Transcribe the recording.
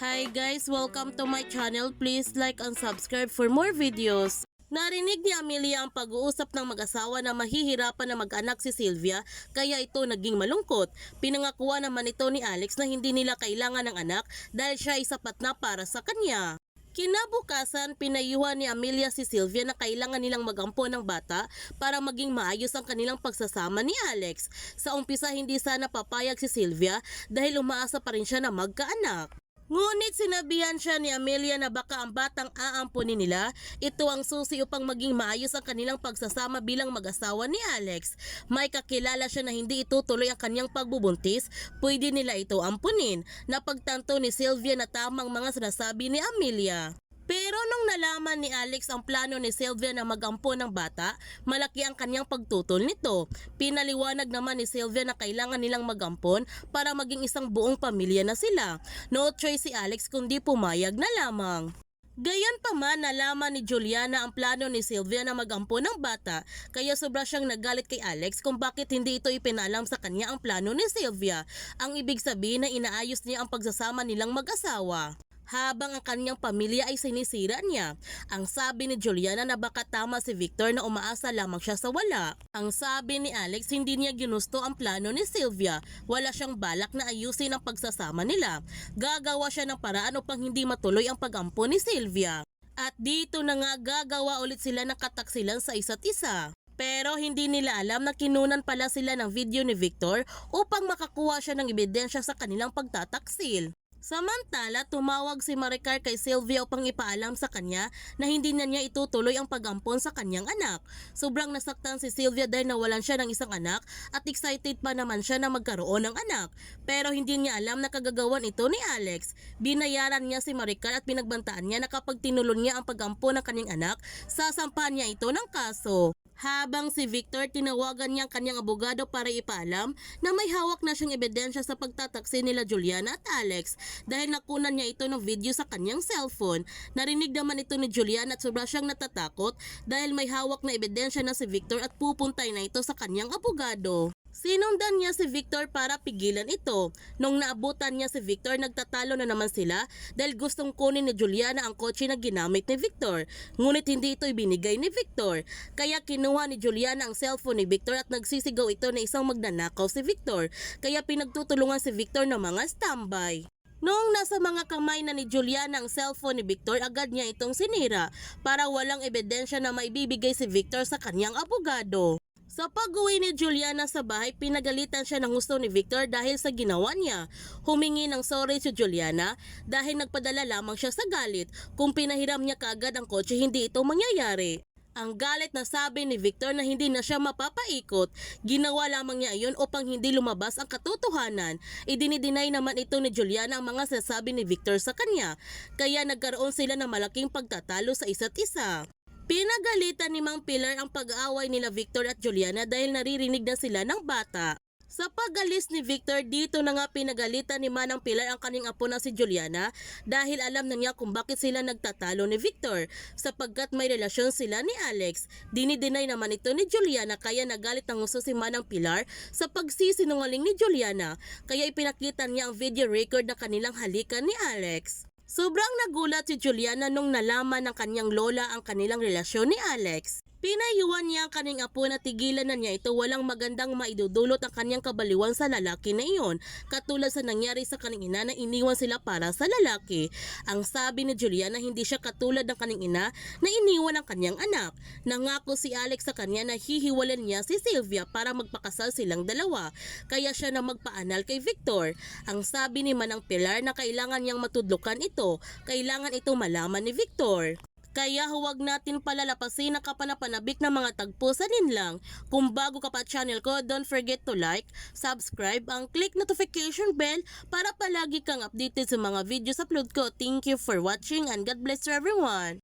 Hi guys, welcome to my channel. Please like and subscribe for more videos. Narinig ni Amelia ang pag-uusap ng mag-asawa na mahihirapan na mag-anak si Sylvia kaya ito naging malungkot. Pinangakuha naman ito ni Alex na hindi nila kailangan ng anak dahil siya ay sapat na para sa kanya. Kinabukasan, pinayuhan ni Amelia si Sylvia na kailangan nilang magampo ng bata para maging maayos ang kanilang pagsasama ni Alex. Sa umpisa hindi sana papayag si Sylvia dahil umaasa pa rin siya na magkaanak. Ngunit sinabihan siya ni Amelia na baka ang batang aampunin nila, ito ang susi upang maging maayos ang kanilang pagsasama bilang mag-asawa ni Alex. May kakilala siya na hindi itutuloy ang kanyang pagbubuntis, pwede nila ito ampunin. Napagtanto ni Sylvia na tamang mga sinasabi ni Amelia. Pero nung nalaman ni Alex ang plano ni Sylvia na magampo ng bata, malaki ang kanyang pagtutol nito. Pinaliwanag naman ni Sylvia na kailangan nilang magampon para maging isang buong pamilya na sila. No choice si Alex kundi pumayag na lamang. Gayon pa man nalaman ni Juliana ang plano ni Sylvia na magampo ng bata kaya sobra siyang nagalit kay Alex kung bakit hindi ito ipinalam sa kanya ang plano ni Sylvia. Ang ibig sabihin na inaayos niya ang pagsasama nilang mag-asawa habang ang kanyang pamilya ay sinisira niya. Ang sabi ni Juliana na baka tama si Victor na umaasa lamang siya sa wala. Ang sabi ni Alex hindi niya ginusto ang plano ni Sylvia. Wala siyang balak na ayusin ang pagsasama nila. Gagawa siya ng paraan upang hindi matuloy ang pagampo ni Sylvia. At dito na nga gagawa ulit sila ng kataksilan sa isa't isa. Pero hindi nila alam na kinunan pala sila ng video ni Victor upang makakuha siya ng ebidensya sa kanilang pagtataksil. Samantala, tumawag si Maricar kay Sylvia upang ipaalam sa kanya na hindi na niya itutuloy ang pag-ampon sa kanyang anak. Sobrang nasaktan si Sylvia dahil nawalan siya ng isang anak at excited pa naman siya na magkaroon ng anak. Pero hindi niya alam na kagagawan ito ni Alex. Binayaran niya si Maricar at pinagbantaan niya na kapag tinulon niya ang pag-ampon ng kanyang anak, sasampahan niya ito ng kaso. Habang si Victor tinawagan niya ang kanyang abogado para ipaalam na may hawak na siyang ebidensya sa pagtataksi nila Juliana at Alex dahil nakunan niya ito ng video sa kanyang cellphone. Narinig naman ito ni Juliana at sobra siyang natatakot dahil may hawak na ebidensya na si Victor at pupuntay na ito sa kanyang abogado. Sinundan niya si Victor para pigilan ito. Nung naabutan niya si Victor, nagtatalo na naman sila dahil gustong kunin ni Juliana ang kotse na ginamit ni Victor. Ngunit hindi ito ibinigay ni Victor. Kaya kinuha ni Juliana ang cellphone ni Victor at nagsisigaw ito na isang magnanakaw si Victor. Kaya pinagtutulungan si Victor ng mga standby. Noong nasa mga kamay na ni Juliana ang cellphone ni Victor, agad niya itong sinira para walang ebidensya na maibibigay si Victor sa kanyang abogado. Sa pag-uwi ni Juliana sa bahay, pinagalitan siya ng gusto ni Victor dahil sa ginawa niya. Humingi ng sorry si Juliana dahil nagpadala lamang siya sa galit. Kung pinahiram niya kaagad ang kotse, hindi ito mangyayari. Ang galit na sabi ni Victor na hindi na siya mapapaikot, ginawa lamang niya iyon upang hindi lumabas ang katotohanan. Idinidinay naman ito ni Juliana ang mga sasabi ni Victor sa kanya, kaya nagkaroon sila ng malaking pagtatalo sa isa't isa. Pinagalitan ni Mang Pilar ang pag-aaway nila Victor at Juliana dahil naririnig na sila ng bata. Sa pagalis ni Victor, dito na nga pinagalitan ni Manang Pilar ang kanyang apo na si Juliana dahil alam na niya kung bakit sila nagtatalo ni Victor sapagkat may relasyon sila ni Alex. Dinideny naman ito ni Juliana kaya nagalit ng gusto si Manang Pilar sa pagsisinungaling ni Juliana kaya ipinakita niya ang video record na kanilang halikan ni Alex. Sobrang nagulat si Juliana nung nalaman ng kanyang lola ang kanilang relasyon ni Alex. Pinayuan niya ang kanyang apo na tigilan na niya ito walang magandang maidudulot ang kanyang kabaliwan sa lalaki na iyon. Katulad sa nangyari sa kanyang ina na iniwan sila para sa lalaki. Ang sabi ni Juliana hindi siya katulad ng kanyang ina na iniwan ang kanyang anak. Nangako si Alex sa kanya na hihiwalan niya si Sylvia para magpakasal silang dalawa. Kaya siya na magpaanal kay Victor. Ang sabi ni Manang Pilar na kailangan niyang matudlukan ito. Kailangan ito malaman ni Victor. Kaya huwag natin palalapasin ang kapanapanabik ng mga tagpo sa ninlang. Kung bago ka pa channel ko, don't forget to like, subscribe, ang click notification bell para palagi kang updated sa mga videos upload ko. Thank you for watching and God bless everyone.